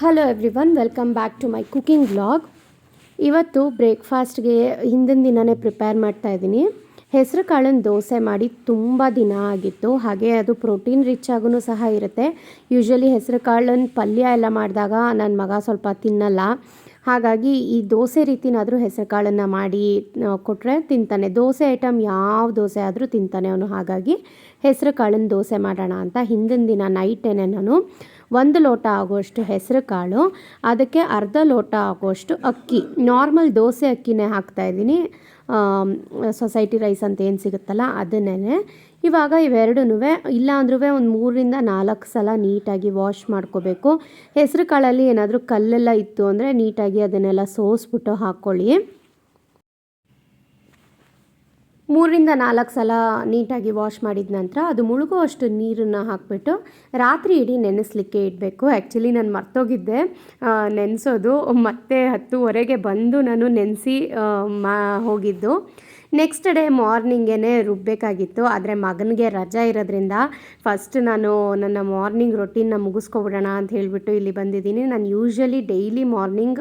Hello everyone welcome back to my cooking blog ಇವತ್ತು ಬ್ರೇಕ್ಫಾಸ್ಟ್ಗೆ ಹಿಂದಿನ ದಿನವೇ ಪ್ರಿಪೇರ್ ಮಾಡ್ತಾ ಇದ್ದೀನಿ. ಹೆಸರು ಕಾಳಿನ ದೋಸೆ ಮಾಡಿ ತುಂಬ ದಿನ ಆಗಿತ್ತು. ಹಾಗೆ ಅದು ಪ್ರೋಟೀನ್ ರಿಚ್ ಆಗೂ ಸಹ ಇರುತ್ತೆ. ಯೂಶ್ವಲಿ ಹೆಸರು ಕಾಳಿನ ಪಲ್ಯ ಎಲ್ಲ ಮಾಡಿದಾಗ ನನ್ನ ಮಗ ಸ್ವಲ್ಪ ತಿನ್ನಲ್ಲ. ಹಾಗಾಗಿ ಈ ದೋಸೆ ರೀತಿನಾದರೂ ಹೆಸರು ಕಾಳನ್ನು ಮಾಡಿ ಕೊಟ್ಟರೆ ತಿಂತಾನೆ. ದೋಸೆ ಐಟಮ್ ಯಾವ ದೋಸೆ ಆದರೂ ತಿಂತಾನೆ ಅವನು. ಹಾಗಾಗಿ ಹೆಸರು ಕಾಳಿನ ದೋಸೆ ಮಾಡೋಣ ಅಂತ ಹಿಂದಿನ ದಿನ ನೈಟೇನೆ ನಾನು. ಒಂದು ಲೋಟ ಆಗುವಷ್ಟು ಹೆಸರು ಕಾಳು, ಅದಕ್ಕೆ ಅರ್ಧ ಲೋಟ ಆಗುವಷ್ಟು ಅಕ್ಕಿ. ನಾರ್ಮಲ್ ದೋಸೆ ಅಕ್ಕಿನೇ ಹಾಕ್ತಾಯಿದ್ದೀನಿ ಸೊಸೈಟಿ ರೈಸ್ ಅಂತ ಏನು ಸಿಗುತ್ತಲ್ಲ ಅದನ್ನೇ ಇವಾಗ ಇವೆರಡೂ ಇಲ್ಲಾಂದ್ರೂ ಒಂದು ಮೂರರಿಂದ ನಾಲ್ಕು ಸಲ ನೀಟಾಗಿ ವಾಶ್ ಮಾಡ್ಕೋಬೇಕು. ಹೆಸರು ಕಾಳಲ್ಲಿ ಏನಾದರೂ ಕಲ್ಲೆಲ್ಲ ಇತ್ತು ಅಂದರೆ ನೀಟಾಗಿ ಅದನ್ನೆಲ್ಲ ಸೋಸ್ಬಿಟ್ಟು ಹಾಕ್ಕೊಳ್ಳಿ ಮೂರರಿಂದ ನಾಲ್ಕು ಸಲ ನೀಟಾಗಿ ವಾಶ್ ಮಾಡಿದ ನಂತರ ಅದು ಮುಳುಗುವಷ್ಟು ನೀರನ್ನು ಹಾಕಿಬಿಟ್ಟು ರಾತ್ರಿ ಇಡೀ ನೆನೆಸ್ಲಿಕ್ಕೆ ಇಡಬೇಕು. ಆ್ಯಕ್ಚುಲಿ ನಾನು ಮರ್ತೋಗಿದ್ದೆ. ನೆನೆಸೋದು ಮತ್ತೆ ಹತ್ತುವರೆಗೆ ಬಂದು ನಾನು ನೆನೆಸಿ ಮಾ, ಹೋಗಿದ್ದು. ನೆಕ್ಸ್ಟ್ ಡೇ ಮಾರ್ನಿಂಗೇ ರುಬ್ಬಬೇಕಾಗಿತ್ತು ಆದರೆ ಮಗನಿಗೆ ರಜಾ ಇರೋದ್ರಿಂದ ಫಸ್ಟ್ ನಾನು ನನ್ನ ಮಾರ್ನಿಂಗ್ ರೊಟೀನ್ನ ಮುಗಿಸ್ಕೊಬಿಡೋಣ ಅಂತ ಹೇಳಿಬಿಟ್ಟು ಇಲ್ಲಿ ಬಂದಿದ್ದೀನಿ. ನಾನು ಯೂಶ್ವಲಿ ಡೈಲಿ ಮಾರ್ನಿಂಗ್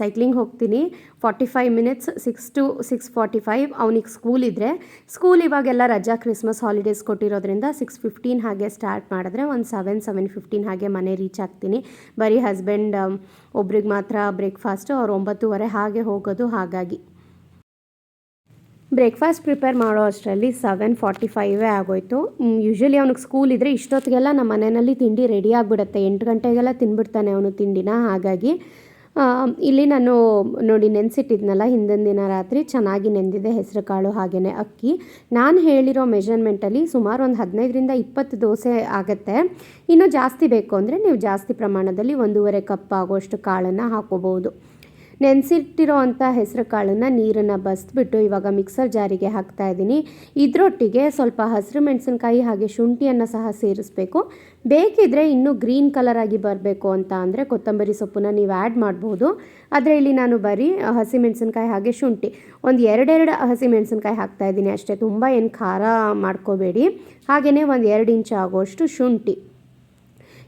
ಸೈಕ್ಲಿಂಗ್ ಹೋಗ್ತೀನಿ. Forty five minutes six to six forty five ಅವನಿಗೆ ಸ್ಕೂಲ್ ಇದ್ದರೆ ಸ್ಕೂಲ್ ಇವಾಗೆಲ್ಲ ರಜಾ ಕ್ರಿಸ್ಮಸ್ ಹಾಲಿಡೇಸ್ ಕೊಟ್ಟಿರೋದ್ರಿಂದ ಸಿಕ್ಸ್ ಫಿಫ್ಟೀನ್ ಹಾಗೆ ಸ್ಟಾರ್ಟ್ ಮಾಡಿದ್ರೆ ಒಂದು ಸೆವೆನ್ ಸೆವೆನ್ ಫಿಫ್ಟೀನ್ ಹಾಗೆ ಮನೆ ರೀಚ್ ಆಗ್ತೀನಿ. ಬರೀ ಹಸ್ಬೆಂಡ್ ಒಬ್ರಿಗೆ ಮಾತ್ರ ಬ್ರೇಕ್ಫಾಸ್ಟು ಅವ್ರು ಒಂಬತ್ತುವರೆ ಹಾಗೆ ಹೋಗೋದು ಹಾಗಾಗಿ. ಬ್ರೇಕ್ಫಾಸ್ಟ್ ಪ್ರಿಪೇರ್ ಮಾಡೋ ಅಷ್ಟರಲ್ಲಿ ಸೆವೆನ್ ಫಾರ್ಟಿ ಫೈವೇ ಆಗೋಯ್ತು. ಯೂಶ್ವಲಿ ಅವ್ನಿಗೆ ಸ್ಕೂಲ್ ಇದ್ದರೆ ಇಷ್ಟೊತ್ತಿಗೆಲ್ಲ ನಮ್ಮ ಮನೆಯಲ್ಲಿ ತಿಂಡಿ ರೆಡಿ ಆಗಿಬಿಡುತ್ತೆ. ಎಂಟು ಗಂಟೆಗೆಲ್ಲ ತಿನ್ಬಿಡ್ತಾನೆ ಅವನು ತಿಂಡಿನ, ಹಾಗಾಗಿ ಇಲ್ಲಿ ನಾನು ನೋಡಿ ನೆನೆಸಿಟ್ಟಿದ್ನಲ್ಲ, ಹಿಂದಿನ ದಿನ ರಾತ್ರಿ ಚೆನ್ನಾಗಿ ನೆಂದಿದೆ ಹೆಸರು ಕಾಳು ಹಾಗೆಯೇ ಅಕ್ಕಿ. ನಾನು ಹೇಳಿರೋ ಮೆಷರ್ಮೆಂಟಲ್ಲಿ ಸುಮಾರು ಒಂದು ಹದಿನೈದರಿಂದ ಇಪ್ಪತ್ತು ದೋಸೆ ಆಗುತ್ತೆ. ಇನ್ನೂ ಜಾಸ್ತಿ ಬೇಕು ಅಂದರೆ ನೀವು ಜಾಸ್ತಿ ಪ್ರಮಾಣದಲ್ಲಿ ಒಂದೂವರೆ ಕಪ್ ಆಗೋಷ್ಟು ಕಾಳನ್ನು ಹಾಕೋಬೋದು ನೆನೆಸಿಟ್ಟಿರೋ ಅಂಥ ಹೆಸರು ಕಾಳನ್ನು ನೀರನ್ನು ಬಸ್ಬಿಟ್ಟು ಇವಾಗ ಮಿಕ್ಸರ್ ಜಾರಿಗೆ ಹಾಕ್ತಾ ಇದ್ದೀನಿ. ಇದರೊಟ್ಟಿಗೆ ಸ್ವಲ್ಪ ಹಸಿರು ಮೆಣಸಿನ್ಕಾಯಿ ಹಾಗೆ ಶುಂಠಿಯನ್ನು ಸಹ ಸೇರಿಸ್ಬೇಕು. ಬೇಕಿದ್ರೆ ಇನ್ನೂ ಗ್ರೀನ್ ಕಲರ್ ಆಗಿ ಬರಬೇಕು ಅಂತ ಅಂದರೆ ಕೊತ್ತಂಬರಿ ಸೊಪ್ಪನ್ನ ನೀವು ಆ್ಯಡ್ ಮಾಡ್ಬೋದು. ಆದರೆ ಇಲ್ಲಿ ನಾನು ಬರೀ ಹಸಿಮೆಣಸಿನ್ಕಾಯಿ ಹಾಗೆ ಶುಂಠಿ. ಒಂದು ಎರಡೆರಡು ಹಸಿಮೆಣಸಿನ್ಕಾಯಿ ಹಾಕ್ತಾ ಇದ್ದೀನಿ. ಅಷ್ಟೇ, ತುಂಬ ಏನು ಖಾರ ಮಾಡ್ಕೋಬೇಡಿ. ಹಾಗೆಯೇ ಒಂದು ಎರಡು ಇಂಚು ಆಗೋಷ್ಟು ಶುಂಠಿ.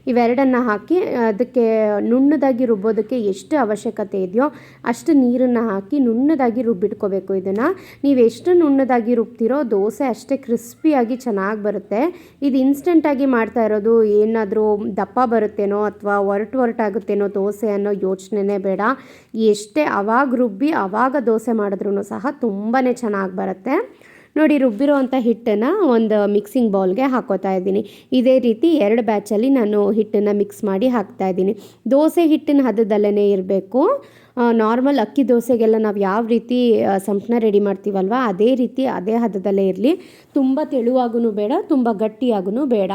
ಇವೆರಡನ್ನು ಹಾಕಿ ಅದಕ್ಕೆ ನುಣ್ಣದಾಗಿ ರುಬ್ಬೋದಕ್ಕೆ ಎಷ್ಟು ಅವಶ್ಯಕತೆ ಇದೆಯೋ ಅಷ್ಟು ನೀರನ್ನು ಹಾಕಿ ನುಣ್ಣದಾಗಿ ರುಬ್ಬಿಟ್ಕೋಬೇಕು ಇದನ್ನು. ನೀವು ಎಷ್ಟು ನುಣ್ಣದಾಗಿ ರುಬ್ತಿರೋ ದೋಸೆ ಅಷ್ಟೇ ಕ್ರಿಸ್ಪಿಯಾಗಿ ಚೆನ್ನಾಗಿ ಬರುತ್ತೆ. ಇದು ಇನ್ಸ್ಟೆಂಟಾಗಿ ಮಾಡ್ತಾ ಇರೋದು ಏನಾದರೂ ದಪ್ಪ ಬರುತ್ತೇನೋ ಅಥವಾ ಒರಟು ಒರಟಾಗುತ್ತೇನೋ ದೋಸೆ ಅನ್ನೋ ಯೋಚನೆನೇ ಬೇಡ. ಎಷ್ಟೇ ಅವಾಗ ರುಬ್ಬಿ, ಅವಾಗ ದೋಸೆ ಮಾಡಿದ್ರೂ ಸಹ ತುಂಬಾ ಚೆನ್ನಾಗಿ ಬರುತ್ತೆ. ನೋಡಿ ರುಬ್ಬಿರೋ ಅಂಥ ಹಿಟ್ಟನ್ನು ಒಂದು ಮಿಕ್ಸಿಂಗ್ ಬೌಲ್ಗೆ ಹಾಕೋತಾ ಇದ್ದೀನಿ. ಇದೇ ರೀತಿ ಎರಡು ಬ್ಯಾಚಲ್ಲಿ ನಾನು ಹಿಟ್ಟನ್ನು ಮಿಕ್ಸ್ ಮಾಡಿ ಹಾಕ್ತಾ ಇದ್ದೀನಿ. ದೋಸೆ ಹಿಟ್ಟಿನ ಹದದಲ್ಲೇ ಇರಬೇಕು. ನಾರ್ಮಲ್ ಅಕ್ಕಿ ದೋಸೆಗೆಲ್ಲ ನಾವು ಯಾವ ರೀತಿ ಸಂಪ್ನ ರೆಡಿ ಮಾಡ್ತೀವಲ್ವ, ಅದೇ ರೀತಿ ಅದೇ ಹದದಲ್ಲೇ ಇರಲಿ. ತುಂಬ ತೆಳುವಾಗೂ ಬೇಡ, ತುಂಬ ಗಟ್ಟಿಯಾಗೂ ಬೇಡ.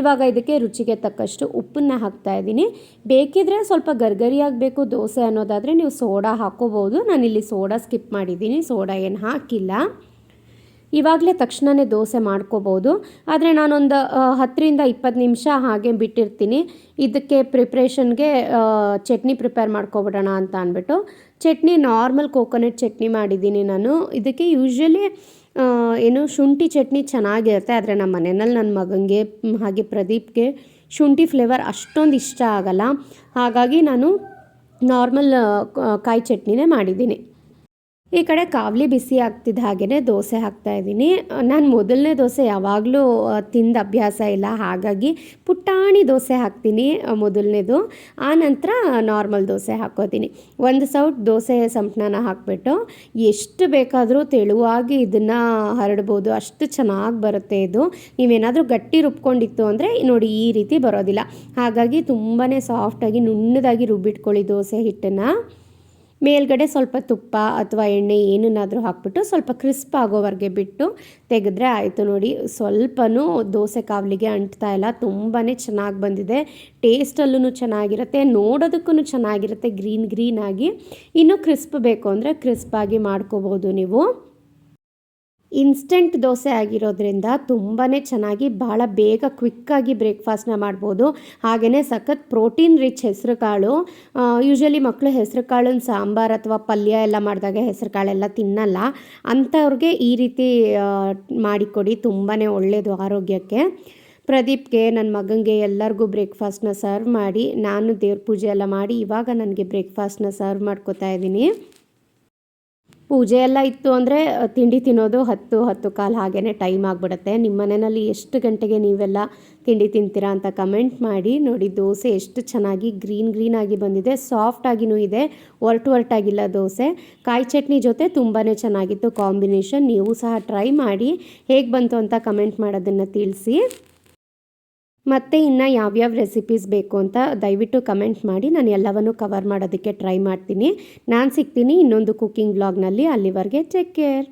ಇವಾಗ ಇದಕ್ಕೆ ರುಚಿಗೆ ತಕ್ಕಷ್ಟು ಉಪ್ಪನ್ನು ಹಾಕ್ತಾ ಇದ್ದೀನಿ. ಬೇಕಿದ್ರೆ ಸ್ವಲ್ಪ ಗರ್ಗರಿಯಾಗಬೇಕು ದೋಸೆ ಅನ್ನೋದಾದರೆ ನೀವು ಸೋಡಾ ಹಾಕೋಬೋದು. ನಾನಿಲ್ಲಿ ಸೋಡಾ ಸ್ಕಿಪ್ ಮಾಡಿದ್ದೀನಿ, ಸೋಡಾ ಏನು ಹಾಕಿಲ್ಲ. ಇವಾಗಲೇ ತಕ್ಷಣವೇ ದೋಸೆ ಮಾಡ್ಕೋಬೋದು. ಆದರೆ ನಾನೊಂದು ಹತ್ತರಿಂದ ಇಪ್ಪತ್ತು ನಿಮಿಷ ಹಾಗೆ ಬಿಟ್ಟಿರ್ತೀನಿ. ಇದಕ್ಕೆ ಪ್ರಿಪ್ರೇಷನ್ಗೆ ಚಟ್ನಿ ಪ್ರಿಪೇರ್ ಮಾಡ್ಕೊಬಿಡೋಣ ಅಂತ ಅಂದ್ಬಿಟ್ಟು. ಚಟ್ನಿ ನಾರ್ಮಲ್ ಕೋಕೋನಟ್ ಚಟ್ನಿ ಮಾಡಿದ್ದೀನಿ ನಾನು. ಇದಕ್ಕೆ ಯೂಶ್ವಲಿ ಏನು ಶುಂಠಿ ಚಟ್ನಿ ಚೆನ್ನಾಗಿರುತ್ತೆ. ಆದರೆ ನಮ್ಮ ಮನೆಯಲ್ಲಿ ನನ್ನ ಮಗನಿಗೆ ಹಾಗೆ ಪ್ರದೀಪ್ಗೆ ಶುಂಠಿ ಫ್ಲೇವರ್ ಅಷ್ಟೊಂದು ಇಷ್ಟ ಆಗಲ್ಲ. ಹಾಗಾಗಿ ನಾನು ನಾರ್ಮಲ್ ಕಾಯಿ ಚಟ್ನಿನೇ ಮಾಡಿದ್ದೀನಿ. ಈ ಕಡೆ ಕಾವಲಿ ಬಿಸಿ ಆಗ್ತಿದ್ದ ಹಾಗೆಯೇ ದೋಸೆ ಹಾಕ್ತಾ ಇದ್ದೀನಿ. ನಾನು ಮೊದಲನೇ ದೋಸೆ ಯಾವಾಗಲೂ ತಿಂದ ಅಭ್ಯಾಸ ಇಲ್ಲ. ಹಾಗಾಗಿ ಪುಟಾಣಿ ದೋಸೆ ಹಾಕ್ತೀನಿ ಮೊದಲನೇದು. ಆ ನಂತರ ನಾರ್ಮಲ್ ದೋಸೆ ಹಾಕೋತೀನಿ. ಒಂದು ಸೌಟ್ ದೋಸೆ ಸಂಪ್ಣನ ಹಾಕ್ಬಿಟ್ಟು ಎಷ್ಟು ಬೇಕಾದರೂ ತೆಳುವಾಗಿ ಇದನ್ನು ಹರಡ್ಬೋದು. ಅಷ್ಟು ಚೆನ್ನಾಗಿ ಬರುತ್ತೆ ಇದು. ನೀವೇನಾದರೂ ಗಟ್ಟಿ ರುಬ್ಕೊಂಡಿತ್ತು ಅಂದರೆ ನೋಡಿ ಈ ರೀತಿ ಬರೋದಿಲ್ಲ. ಹಾಗಾಗಿ ತುಂಬಾ ಸಾಫ್ಟಾಗಿ ನುಣ್ಣದಾಗಿ ರುಬ್ಬಿಟ್ಕೊಳ್ಳಿ ದೋಸೆ ಹಿಟ್ಟನ್ನು. ಮೇಲ್ಗಡೆ ಸ್ವಲ್ಪ ತುಪ್ಪ ಅಥವಾ ಎಣ್ಣೆ ಏನನ್ನಾದರೂ ಹಾಕ್ಬಿಟ್ಟು ಸ್ವಲ್ಪ ಕ್ರಿಸ್ಪ್ ಆಗೋವರೆಗೆ ಬಿಟ್ಟು ತೆಗೆದ್ರೆ ಆಯಿತು ನೋಡಿ. ಸ್ವಲ್ಪನೂ ದೋಸೆ ಕಾವಲಿಗೆ ಅಂಟ್ತಾ ಇಲ್ಲ. ತುಂಬಾ ಚೆನ್ನಾಗಿ ಬಂದಿದೆ. ಟೇಸ್ಟಲ್ಲೂ ಚೆನ್ನಾಗಿರುತ್ತೆ ನೋಡೋದಕ್ಕೂ ಚೆನ್ನಾಗಿರುತ್ತೆ. ಗ್ರೀನ್ ಗ್ರೀನಾಗಿ ಇನ್ನೂ ಕ್ರಿಸ್ಪ್ ಬೇಕು ಅಂದರೆ ಕ್ರಿಸ್ಪಾಗಿ ಮಾಡ್ಕೋಬೋದು ನೀವು. ಇನ್ಸ್ಟೆಂಟ್ ದೋಸೆ ಆಗಿರೋದ್ರಿಂದ ತುಂಬಾ ಚೆನ್ನಾಗಿ ಭಾಳ ಬೇಗ ಕ್ವಿಕ್ಕಾಗಿ ಬ್ರೇಕ್ಫಾಸ್ಟ್ನ ಮಾಡ್ಬೋದು. ಹಾಗೆಯೇ ಸಖತ್ ಪ್ರೋಟೀನ್ ರಿಚ್ ಹೆಸರು ಕಾಳು ಯೂಶ್ವಲಿ ಮಕ್ಕಳು ಹೆಸರು ಕಾಳಿನ ಸಾಂಬಾರು ಅಥವಾ ಪಲ್ಯ ಎಲ್ಲ ಮಾಡಿದಾಗ ಹೆಸರು ಕಾಳೆಲ್ಲ ತಿನ್ನಲ್ಲ. ಅಂಥವ್ರಿಗೆ ಈ ರೀತಿ ಮಾಡಿಕೊಡಿ ತುಂಬಾ ಒಳ್ಳೆಯದು ಆರೋಗ್ಯಕ್ಕೆ. ಪ್ರದೀಪ್ಗೆ ನನ್ನ ಮಗನಿಗೆ ಎಲ್ಲರಿಗೂ ಬ್ರೇಕ್ಫಾಸ್ಟ್ನ ಸರ್ವ್ ಮಾಡಿ, ನಾನು ದೇವ್ರ ಪೂಜೆ ಎಲ್ಲ ಮಾಡಿ, ಇವಾಗ ನನಗೆ ಬ್ರೇಕ್ಫಾಸ್ಟ್ನ ಸರ್ವ್ ಮಾಡ್ಕೋತಾ ಇದ್ದೀನಿ. ಪೂಜೆ ಎಲ್ಲ ಇತ್ತು ಅಂದರೆ ತಿಂಡಿ ತಿನ್ನೋದು ಹತ್ತು ಹತ್ತು ಕಾಲು ಹಾಗೇ ಟೈಮ್ ಆಗಿಬಿಡುತ್ತೆ. ನಿಮ್ಮ ಮನೆಯಲ್ಲಿ ಎಷ್ಟು ಗಂಟೆಗೆ ನೀವೆಲ್ಲ ತಿಂಡಿ ತಿಂತೀರಾ ಅಂತ ಕಮೆಂಟ್ ಮಾಡಿ ನೋಡಿ, ದೋಸೆ ಎಷ್ಟು ಚೆನ್ನಾಗಿ ಗ್ರೀನ್ ಗ್ರೀನ್ ಆಗಿ ಬಂದಿದೆ. ಸಾಫ್ಟ್ ಆಗಿನೂ ಇದೆ, ಒರ್ಟು ಒರ್ಟಾಗಿಲ್ಲ ದೋಸೆ. ಕಾಯಿ ಚಟ್ನಿ ಜೊತೆ ತುಂಬಾ ಚೆನ್ನಾಗಿತ್ತು ಕಾಂಬಿನೇಷನ್. ನೀವು ಸಹ ಟ್ರೈ ಮಾಡಿ ಹೇಗೆ ಬಂತು ಅಂತ ಕಮೆಂಟ್ ಮಾಡೋದನ್ನು ತಿಳಿಸಿ. ಮತ್ತು ಇನ್ನು ಯಾವ್ಯಾವ ರೆಸಿಪೀಸ್ ಬೇಕು ಅಂತ ದಯವಿಟ್ಟು ಕಮೆಂಟ್ ಮಾಡಿ. ನಾನು ಎಲ್ಲವನ್ನು ಕವರ್ ಮಾಡೋದಕ್ಕೆ ಟ್ರೈ ಮಾಡ್ತೀನಿ. ನಾನು ಸಿಗ್ತೀನಿ ಇನ್ನೊಂದು ಕುಕ್ಕಿಂಗ್ ಬ್ಲಾಗ್ನಲ್ಲಿ ಅಲ್ಲಿವರೆಗೆ ಟೇಕ್ ಕೇರ್